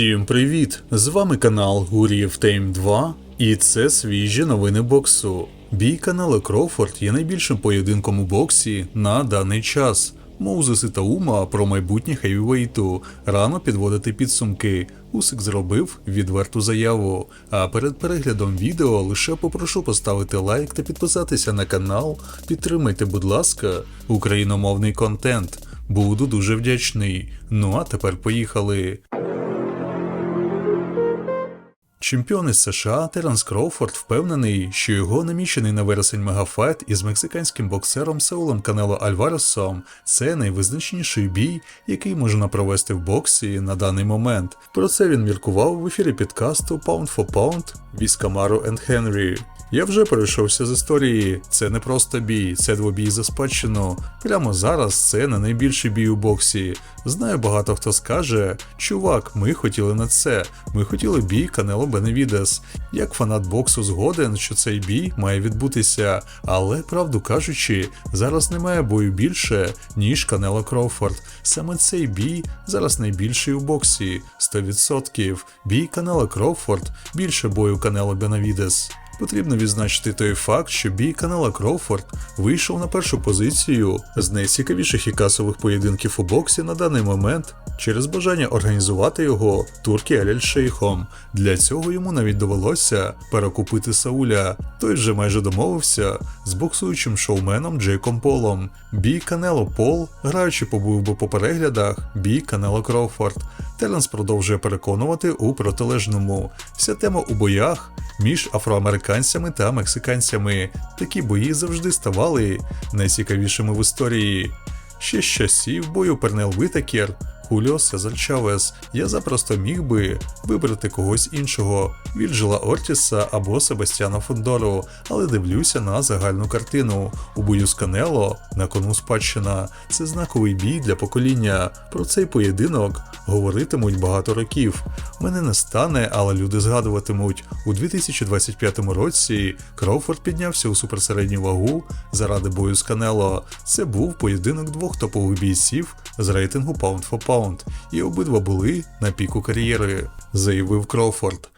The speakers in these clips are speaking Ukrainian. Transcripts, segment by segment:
Всім привіт! З вами канал Гурієв Тейм 2 і це свіжі новини боксу. Бій канала Кроуфорд є найбільшим поєдинком у боксі на даний час. Моузес і Таума про майбутнє хейвівейту рано підводити підсумки. Усик зробив відверту заяву. А перед переглядом відео лише попрошу поставити лайк та підписатися на канал. Підтримайте, будь ласка, україномовний контент. Буду дуже вдячний. Ну а тепер поїхали. Чемпіон із США Теренс Кроуфорд впевнений, що його намічений на вересень мегафайт із мексиканським боксером Сеулом Канело Альваресом це найвизначніший бій, який можна провести в боксі на даний момент. Про це він міркував в ефірі підкасту Pound for Pound від Камару and Henry. Я вже перейшовся з історії. Це не просто бій, це двобій за спадщину. Прямо зараз це не найбільший бій у боксі. Знаю, багато хто скаже: чувак, ми хотіли на це. Ми хотіли бій Канело Беневідес. Як фанат боксу згоден, що цей бій має відбутися, але правду кажучи, зараз немає бою більше, ніж Канело Кроуфорд. Саме цей бій зараз найбільший у боксі 100%. Бій Канело Кроуфорд більше бою Канело Бенавідес. Потрібно відзначити той факт, що бій канала Кроуфорд вийшов на першу позицію з найцікавіших і касових поєдинків у боксі на даний момент через бажання організувати його турки Аляль Шейхом. Для цього йому навіть довелося перекупити Сауля. Той же майже домовився з боксуючим шоуменом Джейком Полом. Бій Канело Пол, граючи побув би по переглядах, бій Канело Кроуфорд. Теренс продовжує переконувати у протилежному. Вся тема у боях між афроамериканцями та мексиканцями. Такі бої завжди ставали найцікавішими в історії. Ще з часів бою Пернел Витакер, Хуліо Сезар Чавес, я запросто міг би вибрати когось іншого Вільджела Ортіса або Себастьяна Фондору, але дивлюся на загальну картину. У бою з Канело на кону спадщина. Це знаковий бій для покоління. Про цей поєдинок говоритимуть багато років. Мене не стане, але люди згадуватимуть. У 2025 році Кроуфорд піднявся у суперсередню вагу заради бою з Канело. Це був поєдинок двох топових бійців з рейтингу Pound for Pound, і обидва були на піку кар'єри, заявив Кроуфорд.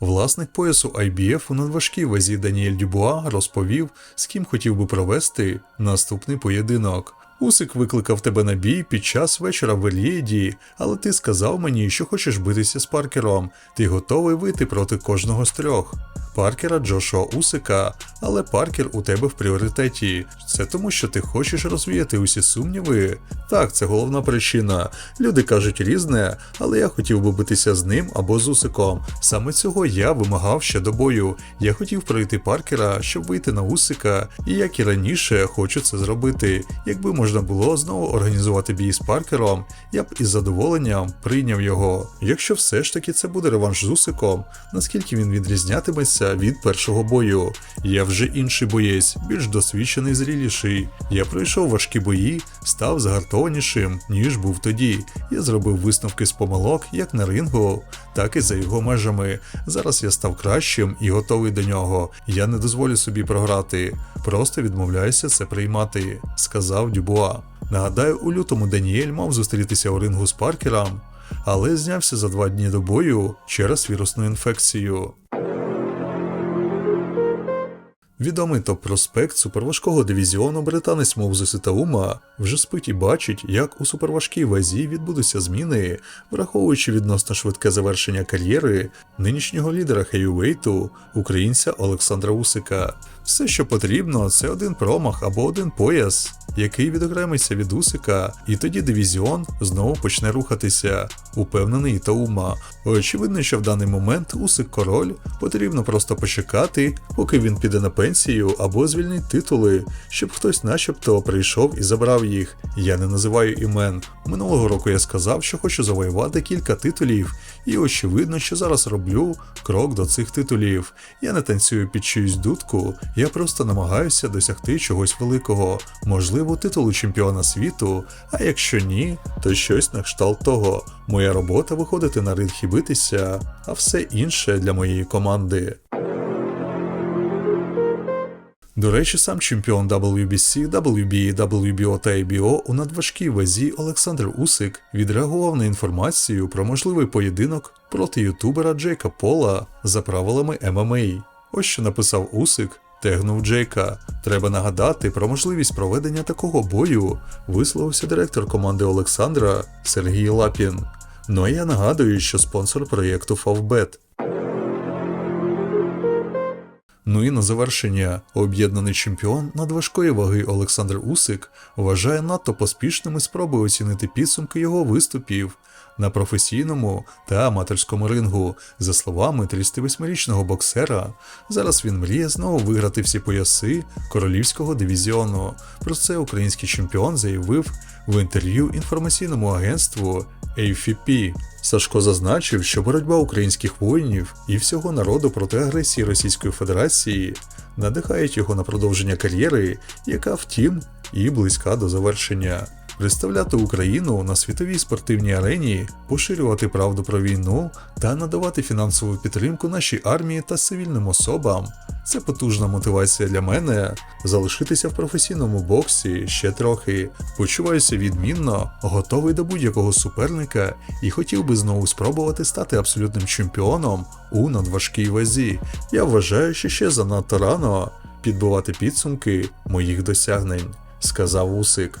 Власник поясу IBF у надважкій вазі Даніель Дюбуа розповів, з ким хотів би провести наступний поєдинок. Усик викликав тебе на бій під час вечора в Ельєді, але ти сказав мені, що хочеш битися з Паркером. Ти готовий вийти проти кожного з трьох. Паркера Джошуа Усика, але Паркер у тебе в пріоритеті. Це тому, що ти хочеш розвіяти усі сумніви? Так, це головна причина. Люди кажуть різне, але я хотів би битися з ним або з Усиком. Саме цього я вимагав ще до бою. Я хотів пройти Паркера, щоб вийти на Усика, і як і раніше хочу це зробити. Якби можна було знову організувати бій з Паркером, я б із задоволенням прийняв його. Якщо все ж таки це буде реванш з Усиком, наскільки він відрізнятиметься від першого бою. Я вже інший боєць, більш досвідчений, зріліший. Я пройшов важкі бої, став згартованішим, ніж був тоді. Я зробив висновки з помилок як на рингу, так і за його межами. Зараз я став кращим і готовий до нього. Я не дозволю собі програти. Просто відмовляюся це приймати, сказав Дюбуа. Нагадаю, у лютому Даніель мав зустрітися у рингу з Паркером, але знявся за два дні до бою через вірусну інфекцію. Відомий топ-проспект суперважкого дивізіону британець Моузес Ітаума вже спить і бачить, як у суперважкій вазі відбудуться зміни, враховуючи відносно швидке завершення кар'єри нинішнього лідера хейвейту, українця Олександра Усика. Все, що потрібно, це один промах або один пояс, який відокремиться від Усика, і тоді дивізіон знову почне рухатися, упевнений Таума. Очевидно, що в даний момент Усик король потрібно просто почекати, поки він піде на пенсію або звільнить титули, щоб хтось начебто прийшов і забрав їх. Я не називаю імен. Минулого року я сказав, що хочу завоювати кілька титулів, і очевидно, що зараз роблю крок до цих титулів. Я не танцюю під чиюсь дудку, я просто намагаюся досягти чогось великого, можливо, титулу чемпіона світу, а якщо ні, то щось на кшталт того. Моя робота виходити на ринг і битися, а все інше для моєї команди. До речі, сам чемпіон WBC, WBA, WBO та ABO у надважкій вазі Олександр Усик відреагував на інформацію про можливий поєдинок проти ютубера Джейка Пола за правилами ММА. Ось що написав Усик, тегнув Джейка. Треба нагадати про можливість проведення такого бою, висловився директор команди Олександра Сергій Лапін. Ну а я нагадую, що спонсор проєкту Favbet. Ну і на завершення, об'єднаний чемпіон надважкої ваги Олександр Усик вважає надто поспішними спроби оцінити підсумки його виступів на професійному та аматорському рингу. За словами 38-річного боксера, зараз він мріє знову виграти всі пояси королівського дивізіону. Про це український чемпіон заявив в інтерв'ю інформаційному агентству AFP. Сашко зазначив, що боротьба українських воїнів і всього народу проти агресії Російської Федерації надихають його на продовження кар'єри, яка, втім, і близька до завершення. Представляти Україну на світовій спортивній арені, поширювати правду про війну та надавати фінансову підтримку нашій армії та цивільним особам це потужна мотивація для мене залишитися в професійному боксі ще трохи. Почуваюся відмінно, готовий до будь-якого суперника і хотів би знову спробувати стати абсолютним чемпіоном у надважкій вазі. Я вважаю, що ще занадто рано підбивати підсумки моїх досягнень, сказав Усик.